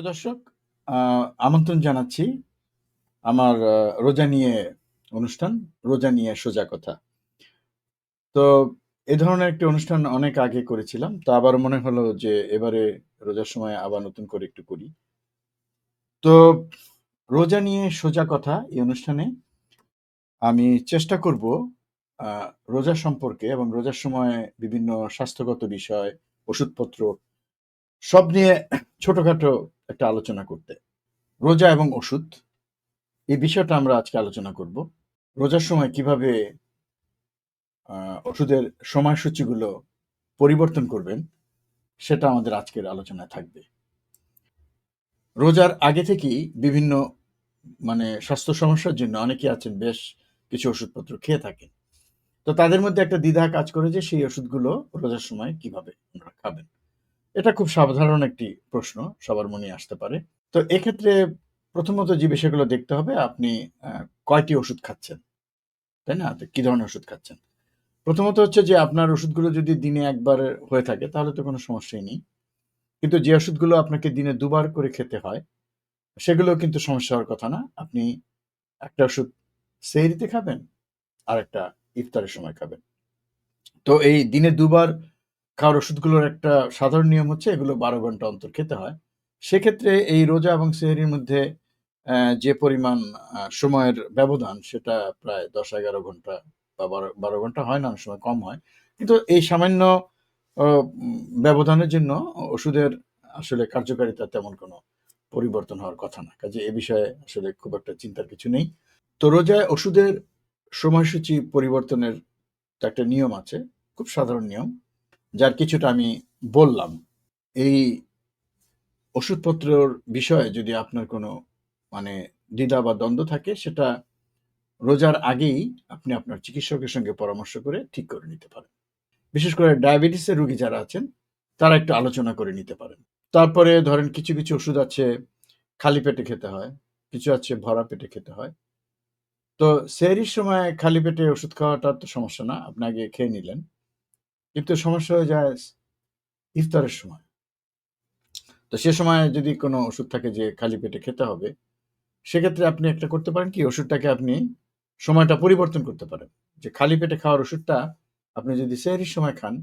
প্রিয় দর্শক আমন্ত্রণ জানাচ্ছি আমার রোজা নিয়ে অনুষ্ঠান, রোজা নিয়ে সোজা কথা। তো এ ধরনের একটি অনুষ্ঠান অনেক আগে করেছিলাম, তো আবার মনে হলো যে এবারে রোজার সময় আবার নতুন করে একটু করি। তো রোজা নিয়ে সোজা কথা এই অনুষ্ঠানে আমি চেষ্টা করব রোজা সম্পর্কে এবং রোজার সময় বিভিন্ন স্বাস্থ্যগত বিষয়, ওষুধপত্র সব নিয়ে ছোটখাটো একটা আলোচনা করতে। রোজা এবং ওষুধ, এই বিষয়টা আমরা আজকে আলোচনা করব। রোজার সময় কীভাবে ওষুধের সময়সূচিগুলো পরিবর্তন করবেন, সেটা আমাদের আজকের আলোচনায় থাকবে। রোজার আগে থেকেই বিভিন্ন মানে স্বাস্থ্য সমস্যার জন্য অনেকে আছেন, বেশ কিছু ওষুধপত্র খেয়ে থাকেন। তো তাদের মধ্যে একটা দ্বিধা কাজ করে যে সেই ওষুধগুলো রোজার সময় কীভাবে খাবেন। এটা খুব সাধারণ একটি প্রশ্ন সবার মনে আসতে পারে। তো এক্ষেত্রে প্রথমত যে বিষয়গুলো দেখতে হবে, আপনি কয়টি ওষুধ খাচ্ছেন? তাই না? কি ধরনের ওষুধ খাচ্ছেন? প্রথমত হচ্ছে যে আপনার ওষুধগুলো যদি দিনে একবার হয়ে থাকে, তাহলে তো কোনো সমস্যাই নেই। কিন্তু যে ওষুধগুলো আপনাকে দিনে দুবার করে খেতে হয় সেগুলো কিন্তু সমস্যা হওয়ার কথা না। আপনি একটা ওষুধ সেহরিতে খাবেন আর একটা ইফতারের সময় খাবেন। তো এই দিনে দুবার খাওয়ার ওষুধগুলোর একটা সাধারণ নিয়ম হচ্ছে এগুলো বারো ঘণ্টা অন্তর খেতে হয়। সেক্ষেত্রে এই রোজা এবং সেহরির মধ্যে যে পরিমাণ সময়ের ব্যবধান সেটা প্রায় দশ এগারো ঘণ্টা বা বারো বারো ঘণ্টা হয় না, অনেক সময় কম হয়। কিন্তু এই সামান্য ব্যবধানের জন্য ওষুধের আসলে কার্যকারিতা তেমন কোনো পরিবর্তন হওয়ার কথা না। কাজে এ বিষয়ে আসলে খুব একটা চিন্তার কিছু নেই। তো রোজায় ওষুধের সময়সূচি পরিবর্তনের একটা নিয়ম আছে, খুব সাধারণ নিয়ম। যার কিছুটা আমি বললাম। এই ওষুধপত্রের বিষয়ে যদি আপনার কোনো মানে দ্বিধা বা দ্বন্দ্ব থাকে, সেটা রোজার আগেই আপনি আপনার চিকিৎসকের সঙ্গে পরামর্শ করে ঠিক করে নিতে পারেন। বিশেষ করে ডায়াবেটিসের রোগী যারা আছেন, তারা একটু আলোচনা করে নিতে পারেন। তারপরে ধরেন কিছু কিছু ওষুধ আছে, খালি পেটে খেতে হয়, কিছু আছে ভরা পেটে খেতে হয়। তো সেহরির সময় খালি পেটে ওষুধ খাওয়াটা তো সমস্যা না, আপনি আগে খেয়ে নিলেন। কিন্তু সমস্যা হয়ে যায় ইফতারের সময়। তো সে সময় যদি কোনো ওষুধ থাকে যে খালি পেটে খেতে হবে, সেক্ষেত্রে আপনি একটা করতে পারেন কি, ওষুধটাকে আপনি সময়টা পরিবর্তন করতে পারেন। যে খালি পেটে খাওয়ার ওষুধটা আপনি যদি সেহরির সময় খান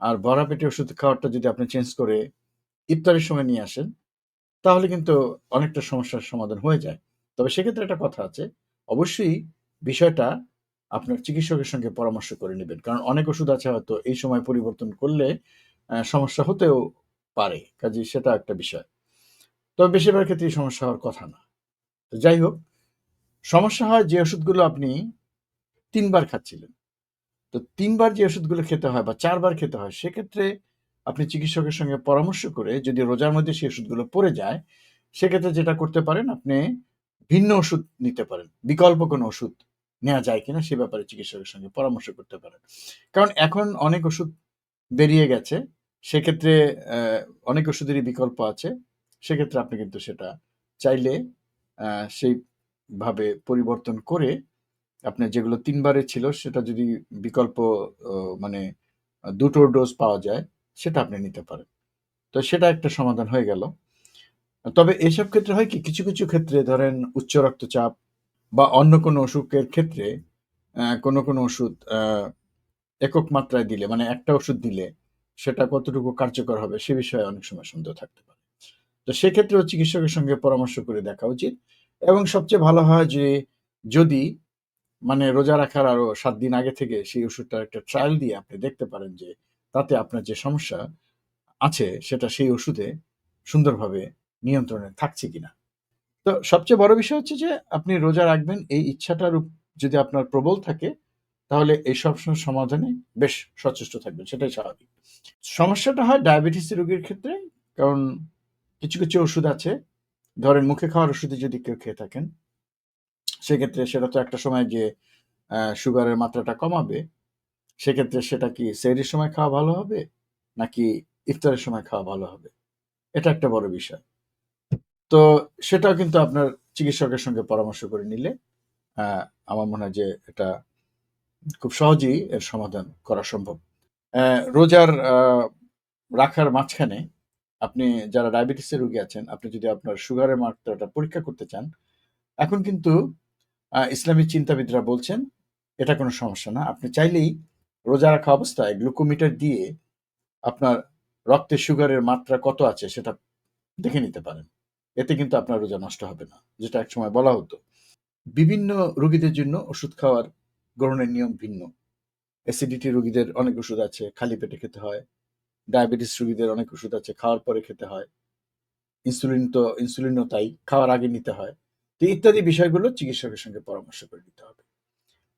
আর ভরা পেটে ওষুধ খাওয়ারটা যদি আপনি চেঞ্জ করে ইফতারের সময় নিয়ে আসেন, তাহলে কিন্তু অনেকটা সমস্যার সমাধান হয়ে যায়। তবে সেক্ষেত্রে একটা কথা আছে, অবশ্যই বিষয়টা আপনার চিকিৎসকের সঙ্গে পরামর্শ করে নেবেন। কারণ অনেক ওষুধ আছে হয়তো এই সময় পরিবর্তন করলে সমস্যা হতেও পারে। কাজে সেটা একটা বিষয়। তবে বেশিরভাগ ক্ষেত্রেই সমস্যা হওয়ার কথা না। তো যাই হোক, সমস্যা হয় যে ওষুধগুলো আপনি তিনবার খাচ্ছিলেন। তো তিনবার যে ওষুধগুলো খেতে হয় বা চারবার খেতে হয়, সেক্ষেত্রে আপনি চিকিৎসকের সঙ্গে পরামর্শ করে যদি রোজার মধ্যে সেই ওষুধগুলো পড়ে যায়, সেক্ষেত্রে যেটা করতে পারেন, আপনি ভিন্ন ওষুধ নিতে পারেন। বিকল্প কোনো ওষুধ নেওয়া যায় কিনা সে ব্যাপারে চিকিৎসকের সঙ্গে পরামর্শ করতে পারেন। কারণ এখন অনেক ওষুধ বেরিয়ে গেছে, সেক্ষেত্রে অনেক ওষুধেরই বিকল্প আছে। সেক্ষেত্রে আপনি কিন্তু সেটা চাইলে সেইভাবে পরিবর্তন করে আপনার যেগুলো তিনবারে ছিল, সেটা যদি বিকল্প মানে দুটো ডোজ পাওয়া যায়, সেটা আপনি নিতে পারেন। তো সেটা একটা সমাধান হয়ে গেল। তবে এসব ক্ষেত্রে হয় কি, কিছু কিছু ক্ষেত্রে ধরেন উচ্চ রক্তচাপ বা অন্য কোনো অসুখের ক্ষেত্রে কোনো কোনো ওষুধ একক মাত্রায় দিলে মানে একটা ওষুধ দিলে সেটা কতটুকু কার্যকর হবে সে বিষয়ে অনেক সময় সন্দেহ থাকতে পারে। তো সেক্ষেত্রেও চিকিৎসকের সঙ্গে পরামর্শ করে দেখা উচিত এবং সবচেয়ে ভালো হয় যে যদি মানে রোজা রাখার আরও সাত দিন আগে থেকে সেই ওষুধটার একটা ট্রায়াল দিয়ে আপনি দেখতে পারেন যে তাতে আপনার যে সমস্যা আছে সেটা সেই ওষুধে সুন্দরভাবে নিয়ন্ত্রণে থাকছে কিনা। তো সবচেয়ে বড় বিষয় হচ্ছে যে, আপনি রোজা রাখবেন, এই ইচ্ছাটার যদি আপনার প্রবল থাকে, তাহলে এই সব সমাধানে বেশ সচেষ্ট থাকবেন, সেটাই স্বাভাবিক। সমস্যাটা হয় ডায়াবেটিস রোগীর ক্ষেত্রে, কারণ কিছু কিছু ওষুধ আছে। ধরেন মুখে খাওয়ার ওষুধে যদি কেউ খেয়ে থাকেন, সেক্ষেত্রে সেটা তো একটা সময় গিয়ে সুগারের মাত্রাটা কমাবে। সেক্ষেত্রে সেটা কি সেহরির সময় খাওয়া ভালো হবে, নাকি ইফতারের সময় খাওয়া ভালো হবে? এটা একটা বড় বিষয়। তো সেটাও কিন্তু আপনার চিকিৎসকের সঙ্গে পরামর্শ করে নিলে আমার মনে হয় যে এটা খুব সহজেই এর সমাধান করা সম্ভব রোজার রাখার মাঝখানে আপনি যারা ডায়াবেটিসের রোগী আছেন, আপনি যদি আপনার সুগারের মাত্রাটা পরীক্ষা করতে চান, এখন কিন্তু ইসলামী চিন্তাবিদরা বলছেন, এটা কোনো সমস্যা না। আপনি চাইলেই রোজা রাখা অবস্থায় গ্লুকোমিটার দিয়ে আপনার রক্তে সুগারের মাত্রা কত আছে সেটা দেখে নিতে পারেন। এতে কিন্তু আপনার রোজা নষ্ট হবে না। যেটা একসময় বলা হতো। বিভিন্ন রোগীদের জন্য ওষুধ খাওয়ার গ্রহণের নিয়ম ভিন্ন। অ্যাসিডিটি রোগীদের অনেক ওষুধ আছে, খালি পেটে খেতে হয়। ডায়াবেটিস রোগীদের অনেক ওষুধ আছে, খাওয়ার পরে খেতে হয়। ইনসুলিন তো ইনসুলিনও তাই, খাওয়ার আগে নিতে হয়। তো ইত্যাদি বিষয়গুলো চিকিৎসকের সঙ্গে পরামর্শ করে নিতে হবে।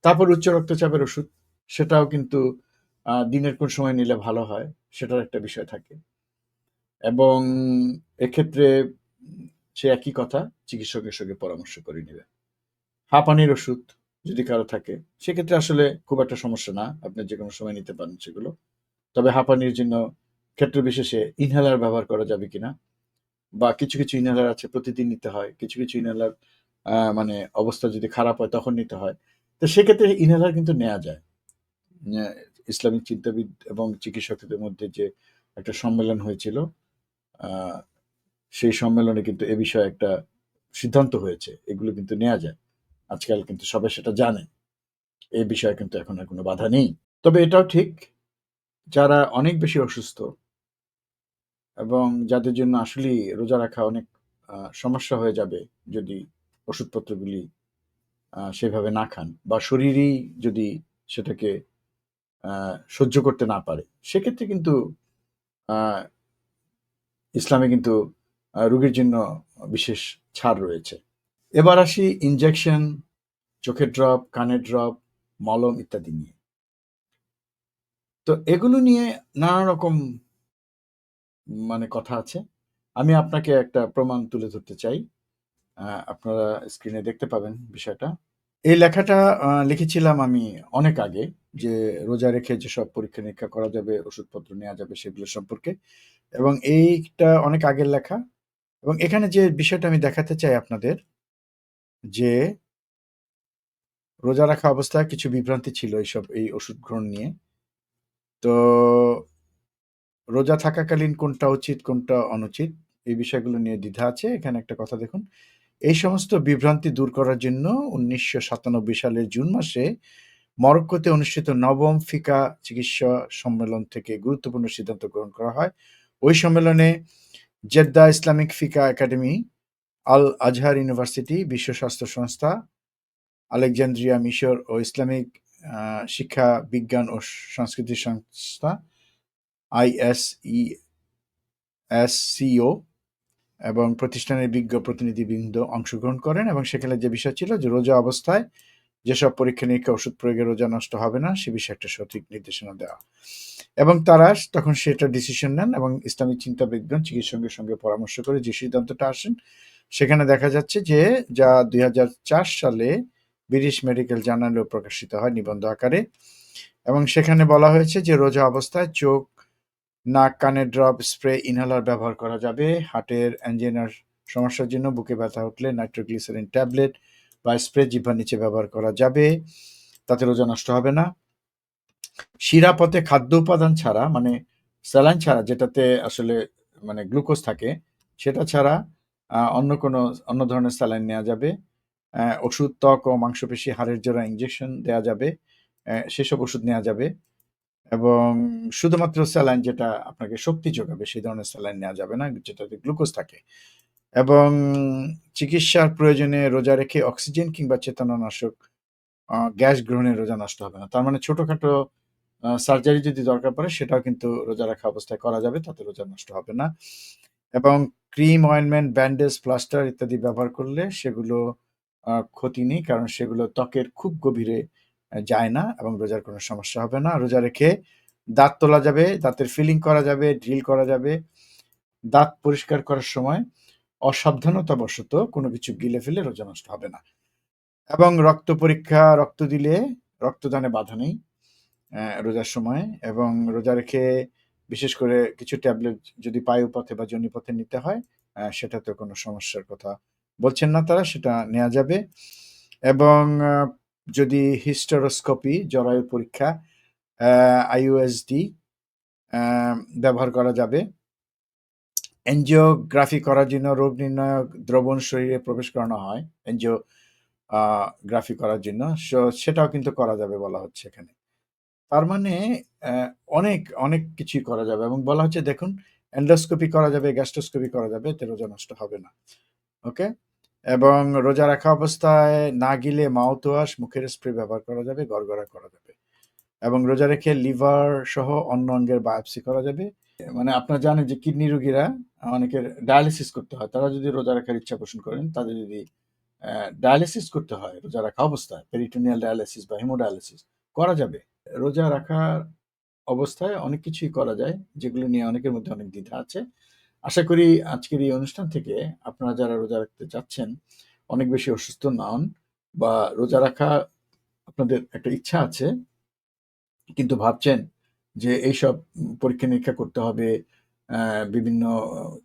তারপর উচ্চ রক্তচাপের ওষুধ, সেটাও কিন্তু দিনের কোন সময় নিলে ভালো হয়, সেটার একটা বিষয় থাকে। এবং এক্ষেত্রে সে একই কথা চিকিৎসকের সঙ্গে পরামর্শ করে নিবেন। হাঁপানির ওষুধ যদি কারও থাকে, সেক্ষেত্রে আসলে খুব একটা সমস্যা না। আপনি যেকোনো সময় নিতে পারেন সেগুলো। তবে হাঁপানির জন্য ক্ষেত্র বিশেষে ইনহেলার ব্যবহার করা যাবে কিনা? বা কিছু, কিছু ইনহেলার আছে প্রতিদিন নিতে হয়। কিছু, কিছু ইনহেলার মানে অবস্থা যদি খারাপ হয় তখন নিতে হয়। তো সেক্ষেত্রে ইনহেলার কিন্তু নেওয়া যায়। ইসলামিক চিন্তাবিদ এবং চিকিৎসকদের মধ্যে যে একটা সম্মেলন হয়েছিল, সেই সম্মেলনে কিন্তু এ বিষয়ে একটা সিদ্ধান্ত হয়েছে। এগুলো কিন্তু নেওয়া যায়। আজকাল কিন্তু সবাই সেটা জানে। এ বিষয়ে কিন্তু এখন আর কোনো বাধা নেই। তবে এটাও ঠিক, যারা অনেক বেশি অসুস্থ এবং যাদের জন্য আসলেই রোজা রাখা অনেক সমস্যা হয়ে যাবে যদি ওষুধপত্রগুলি সেভাবে না খান বা শরীরই যদি সেটাকে সহ্য করতে না পারে, সেক্ষেত্রে কিন্তু ইসলামে কিন্তু রোগীর জন্য বিশেষ ছাড় রয়েছে। এবার আসি ইনজেকশন, চোখের ড্রপ, কানের ড্রপ, মলম ইত্যাদি নিয়ে। তো এগুলো নিয়ে নানা রকম মানে কথা আছে। আমি আপনাকে একটা প্রমাণ তুলে ধরতে চাই। আপনারা স্ক্রিনে দেখতে পাবেন বিষয়টা। এই লেখাটা লিখেছিলাম আমি অনেক আগে যে রোজা রেখে যেসব পরীক্ষা-নিরীক্ষা করা যাবে, ওষুধপত্র নেওয়া যাবে সেগুলো সম্পর্কে। এবং এইটা অনেক আগের লেখা। এবং এখানে যে বিষয়টা আমি দেখাতে চাই আপনাদের যে রোজা রাখা অবস্থায় কিছু বিভ্রান্তি ছিল এইসব এই ওষুধ গ্রহণ নিয়ে। তো রোজা থাকাকালীন কোনটা উচিত, কোনটা অনুচিত এই বিষয়গুলো নিয়ে দ্বিধা আছে। এখানে একটা কথা দেখুন। এই সমস্ত বিভ্রান্তি দূর করার জন্য ১৯৯৭ সালের জুন মাসে মরক্কোতে অনুষ্ঠিত নবম ফিকা চিকিৎসা সম্মেলন থেকে গুরুত্বপূর্ণ সিদ্ধান্ত গ্রহণ করা হয়। ওই সম্মেলনে Jeddah Islamic Fiqh academy, Al Azhar university, বিশ্ব স্বাস্থ্য সংস্থা, আলেকজান্দ্রিয়া মিশর ও ইসলামিক শিক্ষা, বিজ্ঞান ও সংস্কৃতি সংস্থা আইএসইএসসিও এবং প্রতিষ্ঠানের বিজ্ঞ প্রতিনিধিবৃন্দ অংশগ্রহণ করেন এবং সেখানে যে বিষয় ছিল যে রোজা অবস্থায় যেসব পরীক্ষা-নিরীক্ষা ওষুধ প্রয়োগে রোজা নষ্ট হবে না সে বিষয়ে একটা সঠিক নির্দেশনা দেওয়া। এবং তারা তখন সেটা ডিসিশন নেন এবং ইসলামিক চিন্তাবিদগণ চিকিৎসকের সঙ্গে পরামর্শ করে যে সিদ্ধান্তটা আসেন, সেখানে দেখা যাচ্ছে যে যা ২০০৪ সালে ব্রিটিশ মেডিকেল জার্নালেও প্রকাশিত হয় নিবন্ধ আকারে। এবং সেখানে বলা হয়েছে যে রোজা অবস্থায় চোখ, নাক, কানের ড্রপ, স্প্রে, ইনহেলার ব্যবহার করা যাবে। হার্টের অ্যাঞ্জিনার সমস্যার জন্য বুকে ব্যথা উঠলে নাইট্রোগ্লিসারিন ট্যাবলেট বা স্প্রে জিভার নিচে ব্যবহার করা যাবে। তাতে রোজা নষ্ট হবে না। শিরা পথে খাদ্য উপাদান ছাড়া মানে স্যালাইন ছাড়া যেটাতে আসলে মানে গ্লুকোজ থাকে, সেটা ছাড়া অন্য কোনো অন্য ধরনের স্যালাইন নেওয়া যাবে। ওষুধ, ত্বক ও মাংসপেশি, হাড়ের জোড়া ইঞ্জেকশন দেয়া যাবে। সেসব ওষুধ নেওয়া যাবে। এবং শুধুমাত্র স্যালাইন যেটা আপনাকে শক্তি যোগাবে সেই ধরনের স্যালাইন নেওয়া যাবে না, যেটাতে গ্লুকোজ থাকে। এবং চিকিৎসার প্রয়োজনে রোজা রেখে অক্সিজেন কিংবা চেতনানাশক গ্যাস গ্রহণে রোজা নষ্ট হবে না। তার মানে ছোটখাটো সার্জারি যদি দরকার পড়ে সেটাও কিন্তু রোজা রাখা অবস্থায় করা যাবে। তাতে রোজা নষ্ট হবে না। এবং ক্রিম, অয়েন্টমেন্ট, ব্যান্ডেজ, প্লাস্টার ইত্যাদি ব্যবহার করলে সেগুলো ক্ষতি নেই। কারণ সেগুলো ত্বকের খুব গভীরে যায় না এবং রোজার কোনো সমস্যা হবে না। রোজা রেখে দাঁত তোলা যাবে, দাঁতের ফিলিং করা যাবে, ড্রিল করা যাবে। দাঁত পরিষ্কার করার সময় অসাবধানতাবশত কোনো কিছু গিলে ফেলে রোজা নষ্ট হবে না। এবং রক্ত পরীক্ষা, রক্ত দিলে রক্তদানে বাধা নেই রোজার সময় এবং রোজা রেখে বিশেষ করে কিছু ট্যাবলেট যদি পায়ু পথে বা জনি পথে নিতে হয়, অ্যা সেটাতেও কোনো সমস্যার কথা বলছেন না তারা, সেটা নেওয়া যাবে। এবং যদি হিস্টোরোস্কোপি জরায়ু পরীক্ষা, অ্যা ব্যবহার করা যাবে। এনজিওগ্রাফি করার জন্য রোগ নির্ণায়ক দ্রবণ শরীরে প্রবেশ করানো হয় এনজিও গ্রাফি করার জন্য। সো সেটাও কিন্তু করা যাবে বলা হচ্ছে এখানে। তার মানে অনেক, অনেক কিছুই করা যাবে এবং বলা হচ্ছে দেখুন এন্ডোস্কোপি করা যাবে, গ্যাস্ট্রোস্কোপি করা যাবে এতে রোজা নষ্ট হবে না। ওকে? এবং রোজা রাখা অবস্থায় না গিলে মাউথওয়াশ, মুখের স্প্রে ব্যবহার করা যাবে, গড়গড়া করা যাবে। এবং রোজা রেখে লিভার সহ অন্য অঙ্গের বায়োপসি করা যাবে। মানে আপনারা জানেন যে কিডনি রোগীরা অনেকের ডায়ালিসিস করতে হয়। তারা যদি রোজা রাখার ইচ্ছা পোষণ করেন, তাদের যদি ডায়ালিসিস করতে হয় রোজা রাখা অবস্থায়, পেরিটোনিয়াল ডায়ালিসিস বা হিমোডায়ালিসিস করা যাবে। রোজা রাখার অবস্থায় অনেক কিছুই করা যায়, যেগুলো নিয়ে অনেকের মধ্যে অনেক দ্বিধা আছে। আশা করি আজকের এই অনুষ্ঠান থেকে আপনারা যারা রোজা রাখতে চাচ্ছেন, অনেক বেশি অসুস্থ নন বা রোজা রাখা আপনাদের একটা ইচ্ছা আছে কিন্তু ভাবছেন যে এইসব পরীক্ষা-নিরীক্ষা করতে হবে, বিভিন্ন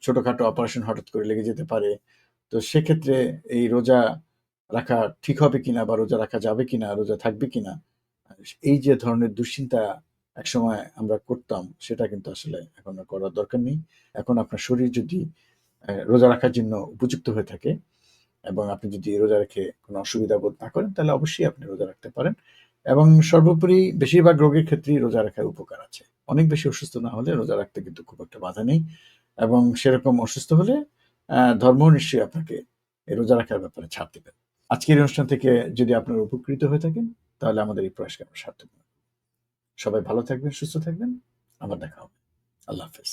ছোটখাটো অপারেশন হঠাৎ করে লেগে যেতে পারে। তো সেক্ষেত্রে এই রোজা রাখা ঠিক হবে কিনা বা রোজা রাখা যাবে কিনা, রোজা থাকবে কিনা? এই যে ধরনের দুশ্চিন্তা একসময় আমরা করতাম, সেটা কিন্তু আসলে এখন করার দরকার নেই। এখন আপনার শরীর যদি রোজা রাখার জন্য উপযুক্ত হয়ে থাকে এবং আপনি যদি রোজা রেখে কোনো অসুবিধা বোধ না করেন, তাহলে অবশ্যই আপনি রোজা রাখতে পারেন। এবং সর্বোপরি বেশিরভাগ রোগের ক্ষেত্রেই রোজা রাখার উপকার আছে। অনেক বেশি অসুস্থ না হলে রোজা রাখতে কিন্তু খুব একটা বাধা নেই। এবং সেরকম অসুস্থ হলে ধর্ম নিশ্চয়ই আপনাকে রোজা রাখার ব্যাপারে ছাড় দেবেন আজকের অনুষ্ঠান থেকে যদি আপনারা উপকৃত হয়ে থাকেন, তাহলে আমাদের এই প্রয়াসকে আমরা সার্থক সবাই ভালো থাকবেন, সুস্থ থাকবেন। আবার দেখা হবে। আল্লাহ হাফেজ।